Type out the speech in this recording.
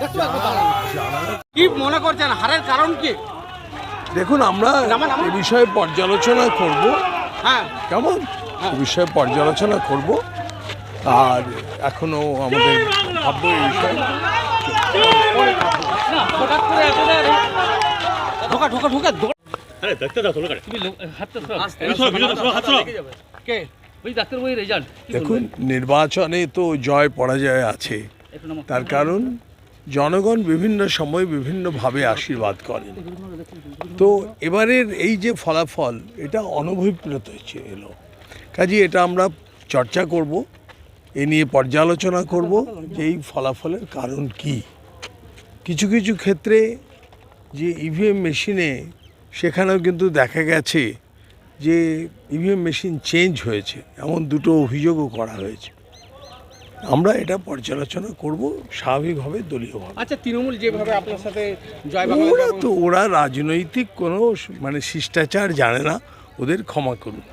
দেখছ একটু দাঁড়াও। কি মনে করছেন? হারের কারণ কি? দেখুন আমরা। এ বিষয়ে পর্যালোচনা করব। হ্যাঁ। কেমন? এ বিষয়ে পর্যালোচনা করব। আর এখনও আমাদের ভাববো এই বিষয়ে। ঢোকা ঢোকা ঢোকা আরে দেখতে দাও তোলো তুমি হাতটা সরাও। হাত সরাও। কে? ওই ডাক্তার বই রেজাল্ট। দেখুন নির্বাচনে তো জয় পরাজয় আছে। তার কারণ জনগণ বিভিন্ন সময় বিভিন্নভাবে আশীর্বাদ করেন। তো এবারের এই যে ফলাফল এটা অনভিপ্রেত হয়েছে এলো। কাজে এটা আমরা চর্চা করব এ নিয়ে পর্যালোচনা করব যে এই ফলাফলের কারণ কি। কিছু কিছু ক্ষেত্রে যে ইভিএম মেশিনে সেখানেও কিন্তু দেখা গেছে যে ইভিএম মেশিন চেঞ্জ হয়েছে। এমন দুটো অভিযোগও করা হয়েছে। আমরা এটা পর্যালোচনা করব স্বাভাবিকভাবে দলীয়ভাবে। আচ্ছা তৃণমূল যেভাবে আপনার সাথে জয় ওরা তো ওরা রাজনৈতিক কোনো মানে শিষ্টাচার জানে না। ওদের ক্ষমা করুন।